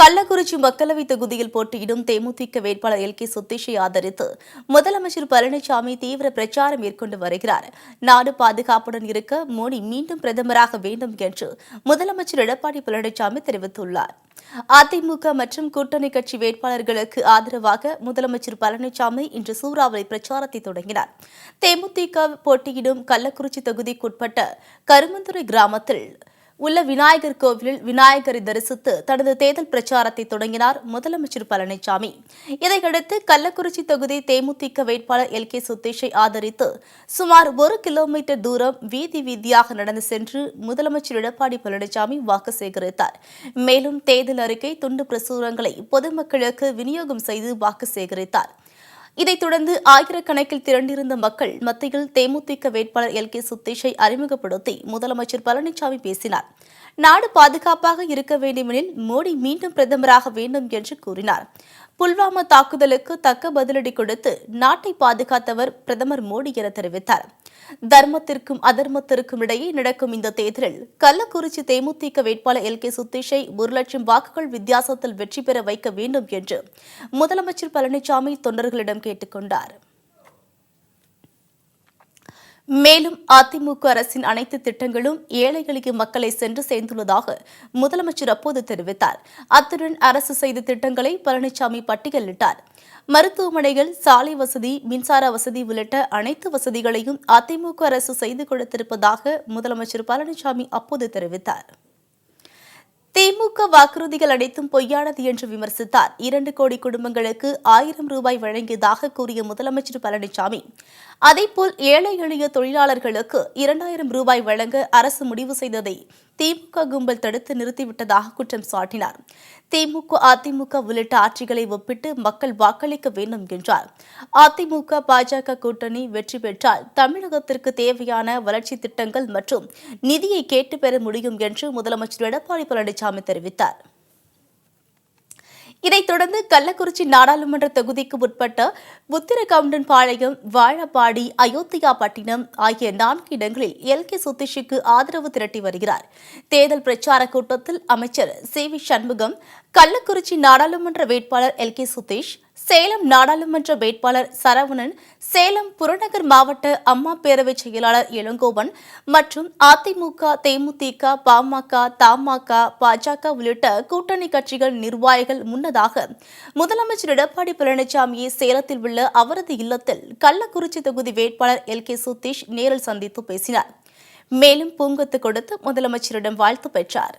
கள்ளக்குறிச்சி மக்களவை தொகுதியில் போட்டியிடும் தேமுதிக வேட்பாளர் எல். கே. சுத்தீஷை ஆதரித்து முதலமைச்சர் பழனிசாமி தீவிர பிரச்சாரம் மேற்கொண்டு வருகிறார். நாடு பாதுகாப்புடன் இருக்க மோடி மீண்டும் பிரதமராக வேண்டும் என்று முதலமைச்சர் எடப்பாடி பழனிசாமி தெரிவித்துள்ளார். அதிமுக மற்றும் கூட்டணி கட்சி வேட்பாளர்களுக்கு ஆதரவாக முதலமைச்சர் பழனிசாமி இன்று சூறாவளி பிரச்சாரத்தை தொடங்கினார். தேமுதிக போட்டியிடும் கள்ளக்குறிச்சி தொகுதிக்குட்பட்ட கருமந்துறை கிராமத்தில் உள்ள விநாயகர் கோவிலில் விநாயகரை தரிசித்து தனது தேர்தல் பிரச்சாரத்தை தொடங்கினார் முதலமைச்சர் பழனிசாமி இதையடுத்து கள்ளக்குறிச்சி தொகுதி தேமுதிக வேட்பாளர் எல். கே. சுத்தேஷை ஆதரித்து சுமார் ஒரு கிலோமீட்டர் தூரம் வீதி வீதியாக நடந்து சென்று முதலமைச்சர் எடப்பாடி பழனிசாமி வாக்கு சேகரித்தார். மேலும் தேர்தல் அறிக்கை துண்டு பிரசுரங்களை பொதுமக்களுக்கு விநியோகம் செய்து வாக்கு சேகரித்தார். இதைத் தொடர்ந்து ஆயிரக்கணக்கில் திரண்டிருந்த மக்கள் மத்தியில் தேமுதிக வேட்பாளர் எல் கே சுத்தேஷை அறிமுகப்படுத்தி முதலமைச்சர் பழனிசாமி பேசினார். நாடு பாதுகாப்பாக இருக்க வேண்டுமெனில் மோடி மீண்டும் பிரதமராக வேண்டும் என்று கூறினார். புல்வாமா தாக்குதலுக்கு தக்க பதிலடி கொடுத்து நாட்டை பாதுகாத்தவர் பிரதமர் மோடி என தெரிவித்தார். தர்மத்திற்கும் அதர்மத்திற்கும் இடையே நடக்கும் இந்த தேர்தலில் கள்ளக்குறிச்சி தேமுதிக வேட்பாளர் எல். கே. சுத்தீஷை ஒரு லட்சம் வாக்குகள் வித்தியாசத்தில் வெற்றி பெற வைக்க வேண்டும் என்று முதலமைச்சர் பழனிசாமி தொண்டர்களிடம் கேட்டுக் கொண்டாா் மேலும் அதிமுக அரசின் அனைத்து திட்டங்களும் ஏழை எளிய மக்களை சென்று சேர்ந்துள்ளதாக முதலமைச்சர் அப்போது தெரிவித்தார். அத்துடன் அரசு செய்த திட்டங்களை பழனிசாமி பட்டியலிட்டார். மருத்துவமனைகள் சாலை வசதி மின்சார வசதி உள்ளிட்ட அனைத்து வசதிகளையும் அதிமுக அரசு செய்து கொடுத்திருப்பதாக முதலமைச்சர் பழனிசாமி அப்போது தெரிவித்தார். திமுக வாக்குறுதிகள் அனைத்தும் பொய்யானது என்று விமர்சித்தார். இரண்டு கோடி குடும்பங்களுக்கு ஆயிரம் ரூபாய் வழங்கியதாக கூறிய முதலமைச்சர் பழனிசாமி அதேபோல் ஏழை எளிய தொழிலாளர்களுக்கு இரண்டாயிரம் ரூபாய் வழங்க அரசு முடிவு செய்ததை திமுக கும்பல் தடுத்து நிறுத்திவிட்டதாக குற்றம் சாட்டினார். திமுக அதிமுக உள்ளிட்ட ஆட்சிகளை ஒப்பிட்டு மக்கள் வாக்களிக்க வேண்டும் என்றார். அதிமுக பாஜக கூட்டணி வெற்றி பெற்றால் தமிழகத்திற்கு தேவையான வளர்ச்சி திட்டங்கள் மற்றும் நிதியை கேட்டு பெற முடியும் என்று முதலமைச்சர் எடப்பாடி பழனிசாமி தெரிவித்தார். இதைத் தொடர்ந்து கள்ளக்குறிச்சி நாடாளுமன்ற தொகுதிக்கு உட்பட்ட புத்திரகவுண்டன் பாளையம் வாழப்பாடி அயோத்தியா பட்டினம் ஆகிய நான்கு இடங்களில் எல். கே. சுத்தீஷுக்கு ஆதரவு திரட்டி வருகிறார். தேர்தல் பிரச்சார கூட்டத்தில் அமைச்சர் சி. வி. சண்முகம் கள்ளக்குறிச்சி நாடாளுமன்ற வேட்பாளர் எல். கே. சுதீஷ் சேலம் நாடாளுமன்ற வேட்பாளர் சரவணன் சேலம் புறநகர் மாவட்ட அம்மா பேரவை செயலாளர் இளங்கோவன் மற்றும் அதிமுக தேமுதிக பாமக தமாக பாஜக உள்ளிட்ட கூட்டணி கட்சிகள் நிர்வாகிகள் முன்னதாக முதலமைச்சர் எடப்பாடி பழனிசாமியை சேலத்தில் உள்ள அவரது இல்லத்தில் கள்ளக்குறிச்சி தொகுதி வேட்பாளர் எல். கே. சுதீஷ் நேரில் சந்தித்து பேசினார். மேலும் பூங்கொத்து கொடுத்து முதலமைச்சரிடம் வாழ்த்து பெற்றார்.